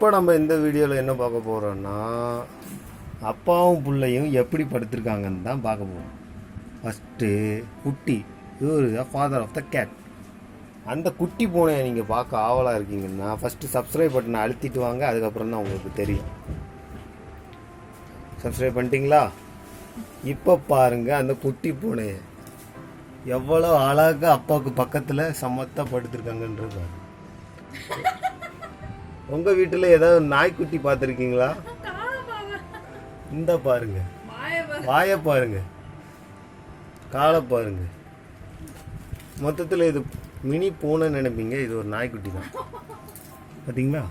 இப்போ நம்ம இந்த வீடியோவில் என்ன பார்க்க போகிறோன்னா அப்பாவும் பிள்ளையும் எப்படி படுத்திருக்காங்கன்னு தான் பார்க்க போகிறோம் ஃபஸ்ட்டு குட்டி இவர் ஃபாதர் ஆஃப் த கேட் அந்த குட்டி பூனையை நீங்கள் பார்க்க ஆவலாக இருக்கீங்கன்னா ஃபஸ்ட்டு சப்ஸ்கிரைப் பட்டனை அழுத்திட்டு வாங்க அதுக்கப்புறம் தான் உங்களுக்கு தெரியும். சப்ஸ்கிரைப் பண்ணிட்டீங்களா? இப்போ பாருங்க அந்த குட்டி பூனையை. எவ்வளோ அழகா அப்பாவுக்கு பக்கத்தில் சமத்தா படுத்திருக்காங்கன்றது உங்கள் உங்க வீட்டில் ஏதாவது நாய்க்குட்டி பார்த்துருக்கீங்களா? இந்த பாருங்க. வாயை பாருங்க. காலை பாருங்க. மொத்தத்தில் இது மினி பூனை நினைப்பீங்க. இது ஒரு நாய்க்குட்டி தான். பார்த்தீங்களா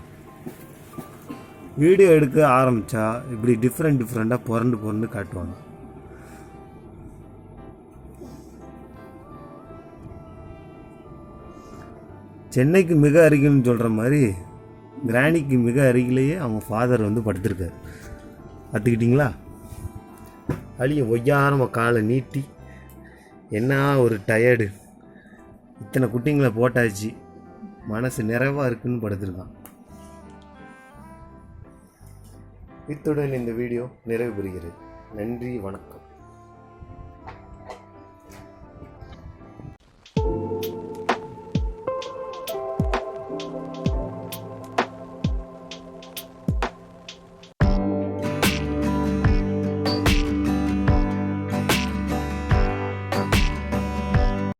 வீடியோ எடுக்க ஆரம்பித்தா இப்படி டிஃப்ரெண்ட் டிஃப்ரெண்ட்டாக புரண்டு புரண்டு காட்டுவாங்க. சென்னைக்கு மிக அருகில்னு சொல்கிற மாதிரி கிராணிக்கு மிக அருகிலேயே அவங்க ஃபாதர் வந்து படுத்திருக்கார். பார்த்துக்கிட்டிங்களா? அழிய ஒய்யாரமாக காலை நீட்டி என்ன ஒரு டயர்டு இத்தனை குட்டிங்களை போட்டாச்சு. மனசு நிறைவாக இருக்குன்னு படுத்திருக்கான். இத்துடன் இந்த வீடியோ நிறைவு பெறுகிறது. நன்றி வணக்கம்.